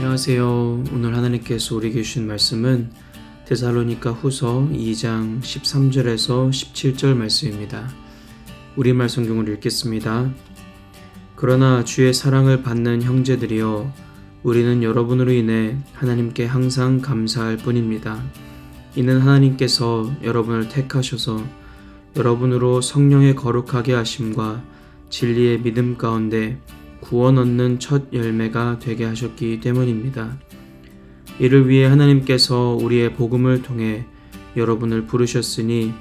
안녕하세요. 오늘 하나님께서 우리에게 주신 말씀은 데살로니가 후서 2장 13절에서 17절 말씀입니다. 우리말 성경을 읽겠습니다. 그러나 주의 사랑을 받는 형제들이여 우리는 여러분으로 인해 하나님께 항상 감사할 뿐입니다. 이는 하나님께서 여러분을 택하셔서 여러분으로 성령의 거룩하게 하심과 진리의 믿음 가운데 구원 얻는 첫 열매가 되게 하셨기 때문입니다. 이를 위해 하나님께서 우리의 복음을 통해 여러분을 부르셨으니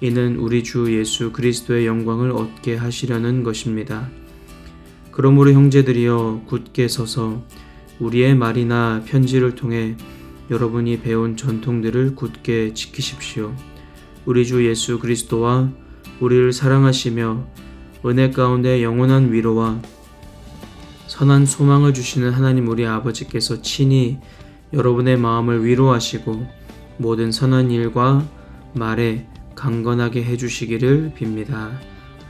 이는 우리 주 예수 그리스도의 영광을 얻게 하시려는 것입니다. 그러므로 형제들이여 굳게 서서 우리의 말이나 편지를 통해 여러분이 배운 전통들을 굳게 지키십시오. 우리 주 예수 그리스도와 우리를 사랑하시며 은혜 가운데 영원한 위로와 선한 소망을 주시는 하나님 우리 아버지께서 친히 여러분의 마음을 위로하시고 모든 선한 일과 말에 강건하게 해주시기를 빕니다.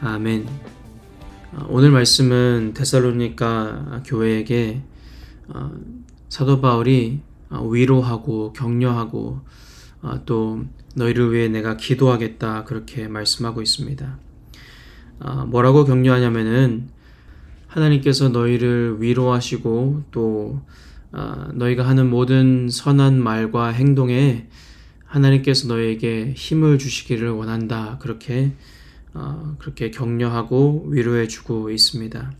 아멘. 아, 오늘 말씀은 데살로니가 교회에게 어, 사도 바울이 어, 위로하고 격려하고 어, 또 너희를 위해 내가 기도하겠다 그렇게 말씀하고 있습니다. 뭐라고 격려하냐면은 하나님께서 너희를 위로하시고 또 어, 너희가 하는 모든 선한 말과 행동에 하나님께서 너희에게 힘을 주시기를 원한다. 그렇게 어, 그렇게 격려하고 위로해 주고 있습니다.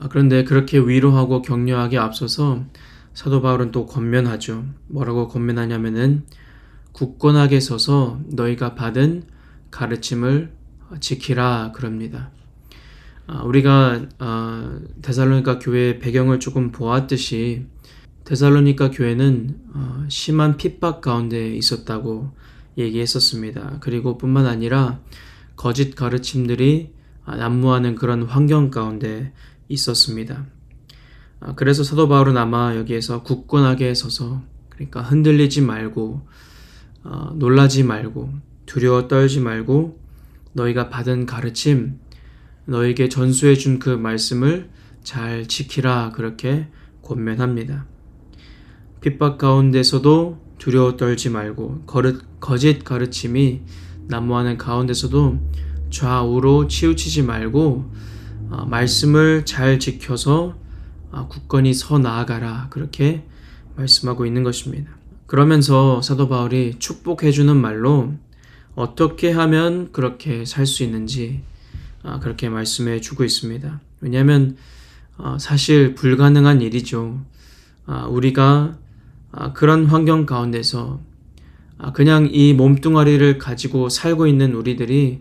어, 그런데 그렇게 위로하고 격려하기 앞서서 사도 바울은 또 권면하죠. 뭐라고 권면하냐면은 굳건하게 서서 너희가 받은 가르침을 지키라 그럽니다. 아, 우리가 아, 데살로니가 교회의 배경을 조금 보았듯이 데살로니가 교회는 어, 심한 핍박 가운데 있었다고 얘기했었습니다. 그리고 뿐만 아니라 거짓 가르침들이 난무하는 그런 환경 가운데 있었습니다. 아, 그래서 사도 바울은 아마 여기에서 굳건하게 서서 그러니까 흔들리지 말고 어, 놀라지 말고 두려워 떨지 말고 너희가 받은 가르침 너에게 전수해 준 그 말씀을 잘 지키라 그렇게 권면합니다. 핍박 가운데서도 두려워 떨지 말고 거릇, 거짓 가르침이 난무하는 가운데서도 좌우로 치우치지 말고 어, 말씀을 잘 지켜서 어, 굳건히 서 나아가라 그렇게 말씀하고 있는 것입니다. 그러면서 사도 바울이 축복해 주는 말로 어떻게 하면 그렇게 살 수 있는지 아, 그렇게 말씀해 주고 있습니다. 왜냐하면 어, 사실 불가능한 일이죠. 아, 우리가 아, 그런 환경 가운데서 그냥 이 몸뚱아리를 가지고 살고 있는 우리들이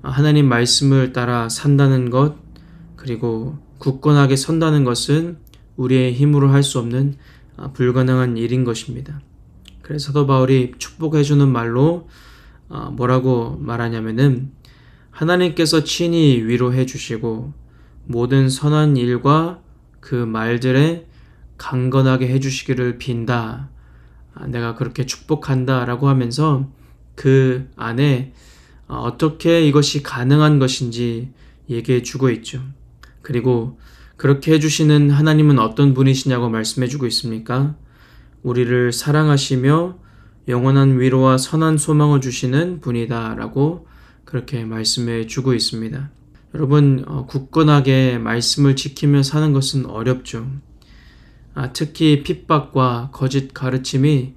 하나님 말씀을 따라 산다는 것, 그리고 굳건하게 선다는 것은 우리의 힘으로 할 수 없는 불가능한 일인 것입니다. 그래서 사도 바울이 축복해주는 말로 뭐라고 말하냐면은 하나님께서 친히 위로해 주시고 모든 선한 일과 그 말들에 강건하게 해 주시기를 빈다. 아, 내가 그렇게 축복한다. 라고 하면서 그 안에 어, 어떻게 이것이 가능한 것인지 얘기해 주고 있죠. 그리고 그렇게 해주시는 하나님은 어떤 분이시냐고 말씀해 주고 있습니까? 우리를 사랑하시며 영원한 위로와 선한 소망을 주시는 분이다. 라고 그렇게 말씀해 주고 있습니다. 여러분, 어, 굳건하게 말씀을 지키며 사는 것은 어렵죠. 아, 특히 핍박과 거짓 가르침이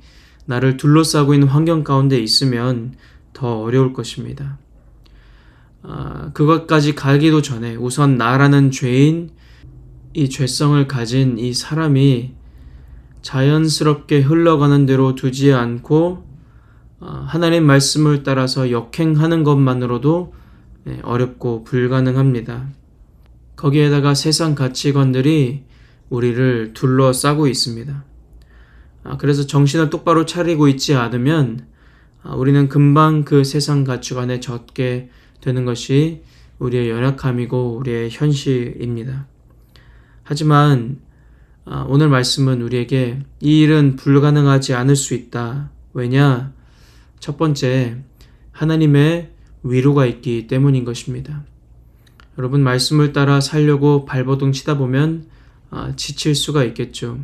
나를 둘러싸고 있는 환경 가운데 있으면 더 어려울 것입니다. 아, 그것까지 가기도 전에 우선 나라는 죄인, 이 죄성을 가진 이 사람이 자연스럽게 흘러가는 대로 두지 않고 어, 하나님 말씀을 따라서 역행하는 것만으로도 네, 어렵고 불가능합니다. 거기에다가 세상 가치관들이 우리를 둘러싸고 있습니다. 아, 그래서 정신을 똑바로 차리고 있지 않으면 아, 우리는 금방 그 세상 가치관에 젖게 되는 것이 우리의 연약함이고 우리의 현실입니다. 하지만 아, 오늘 말씀은 우리에게 이 일은 불가능하지 않을 수 있다. 왜냐? 첫 번째, 하나님의 위로가 있기 때문인 것입니다. 여러분, 말씀을 따라 살려고 발버둥 치다 보면 아, 지칠 수가 있겠죠.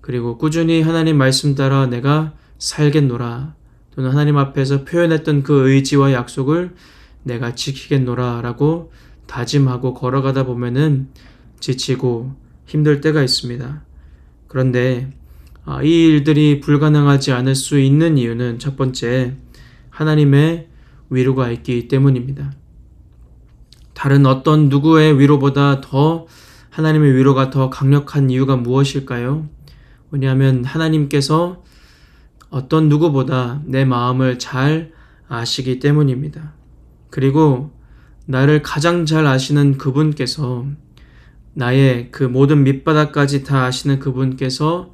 그리고 꾸준히 하나님 말씀 따라 내가 살겠노라. 또는 하나님 앞에서 표현했던 그 의지와 약속을 내가 지키겠노라 라고 다짐하고 걸어가다 보면은 지치고 힘들 때가 있습니다. 그런데 아, 이 일들이 불가능하지 않을 수 있는 이유는 첫 번째, 하나님의 위로가 있기 때문입니다. 다른 어떤 누구의 위로보다 더 하나님의 위로가 더 강력한 이유가 무엇일까요? 왜냐하면 하나님께서 어떤 누구보다 내 마음을 잘 아시기 때문입니다. 그리고 나를 가장 잘 아시는 그분께서 나의 그 모든 밑바닥까지 다 아시는 그분께서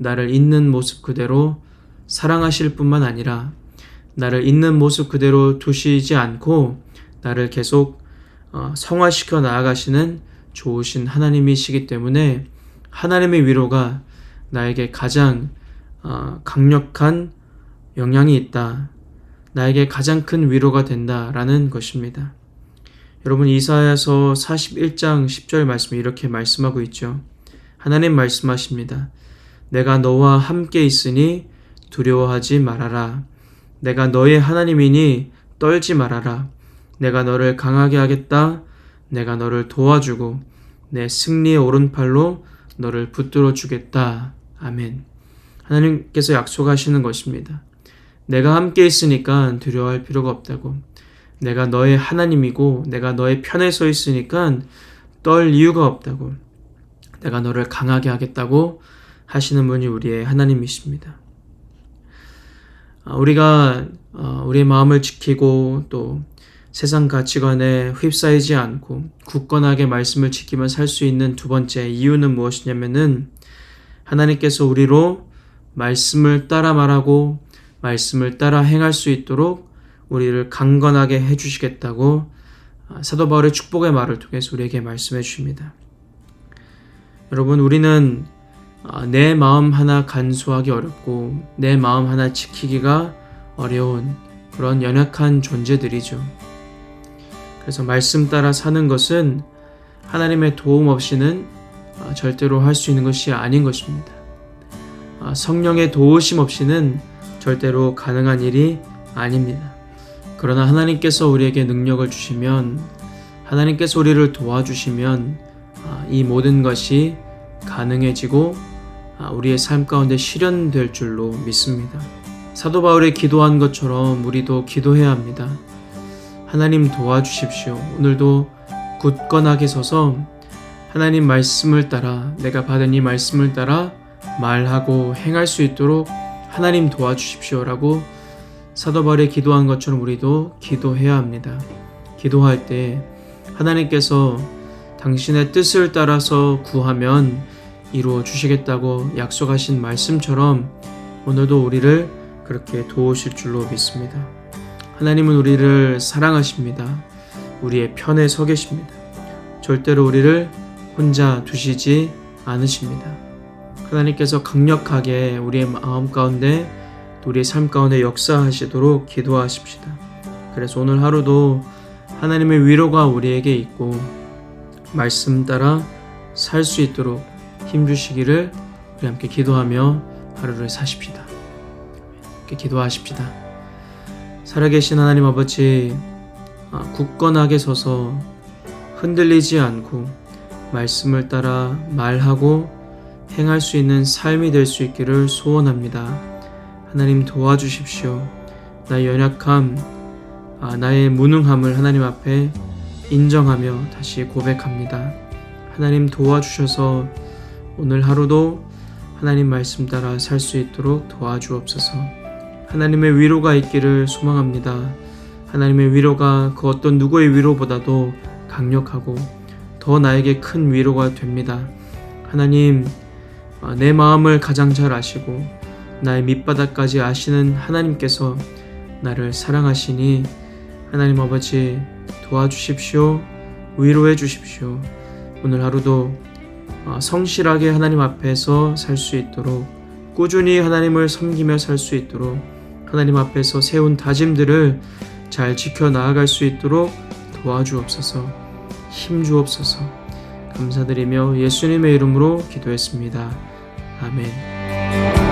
나를 있는 모습 그대로 사랑하실 뿐만 아니라 나를 있는 모습 그대로 두시지 않고 나를 계속 어, 성화시켜 나아가시는 좋으신 하나님이시기 때문에 하나님의 위로가 나에게 가장 어, 강력한 영향이 있다. 나에게 가장 큰 위로가 된다라는 것입니다. 여러분 이사야서 41장 10절 말씀이 이렇게 말씀하고 있죠. 하나님 말씀하십니다. 내가 너와 함께 있으니 두려워하지 말아라. 내가 너의 하나님이니 떨지 말아라. 내가 너를 강하게 하겠다. 내가 너를 도와주고 내 승리의 오른팔로 너를 붙들어 주겠다. 아멘. 하나님께서 약속하시는 것입니다. 내가 함께 있으니까 두려워할 필요가 없다고. 내가 너의 하나님이고 내가 너의 편에 서 있으니까 떨 이유가 없다고. 내가 너를 강하게 하겠다고 하시는 분이 우리의 하나님이십니다. 아, 우리가 어, 우리의 마음을 지키고 또 세상 가치관에 휩싸이지 않고 굳건하게 말씀을 지키며 살 수 있는 두 번째 이유는 무엇이냐면은 하나님께서 우리로 말씀을 따라 말하고 말씀을 따라 행할 수 있도록 우리를 강건하게 해주시겠다고 아, 사도 바울의 축복의 말을 통해서 우리에게 말씀해 주십니다. 여러분, 우리는 아, 내 마음 하나 간수하기 어렵고 내 마음 하나 지키기가 어려운 그런 연약한 존재들이죠. 그래서 말씀 따라 사는 것은 하나님의 도움 없이는 아, 절대로 할 수 있는 것이 아닌 것입니다. 아, 성령의 도우심 없이는 절대로 가능한 일이 아닙니다. 그러나 하나님께서 우리에게 능력을 주시면 하나님께서 우리를 도와주시면 이 모든 것이 가능해지고 아, 우리의 삶 가운데 실현될 줄로 믿습니다. 사도 바울이 기도한 것처럼 우리도 기도해야 합니다. 하나님 도와주십시오. 오늘도 굳건하게 서서 하나님 말씀을 따라 내가 받은 이 말씀을 따라 말하고 행할 수 있도록 하나님 도와주십시오라고 사도 바울이 기도한 것처럼 우리도 기도해야 합니다. 기도할 때 하나님께서 당신의 뜻을 따라서 구하면 이루어 주시겠다고 약속하신 말씀처럼 오늘도 우리를 그렇게 도우실 줄로 믿습니다. 하나님은 우리를 사랑하십니다. 우리의 편에 서 계십니다. 절대로 우리를 혼자 두시지 않으십니다. 하나님께서 강력하게 우리의 마음 가운데 우리의 삶 가운데 역사하시도록 기도하십시다. 그래서 오늘 하루도 하나님의 위로가 우리에게 있고 말씀 따라 살 수 있도록 힘 주시기를 우리 함께 기도하며 하루를 사십시다. 함께 기도하십시다. 살아계신 하나님 아버지, 아, 굳건하게 서서 흔들리지 않고 말씀을 따라 말하고 행할 수 있는 삶이 될 수 있기를 소원합니다. 하나님 도와주십시오. 나의 연약함, 아, 나의 무능함을 하나님 앞에 인정하며 다시 고백합니다. 하나님 도와주셔서 오늘 하루도 하나님 말씀 따라 살 수 있도록 도와주옵소서. 하나님의 위로가 있기를 소망합니다. 하나님의 위로가 그 어떤 누구의 위로보다도 강력하고 더 나에게 큰 위로가 됩니다. 하나님, 아, 내 마음을 가장 잘 아시고 나의 밑바닥까지 아시는 하나님께서 나를 사랑하시니 하나님 아버지 도와주십시오. 위로해 주십시오. 오늘 하루도 어, 성실하게 하나님 앞에서 살 수 있도록 꾸준히 하나님을 섬기며 살 수 있도록 하나님 앞에서 세운 다짐들을 잘 지켜 나아갈 수 있도록 도와주옵소서 힘 주옵소서 감사드리며 예수님의 이름으로 기도했습니다. 아멘.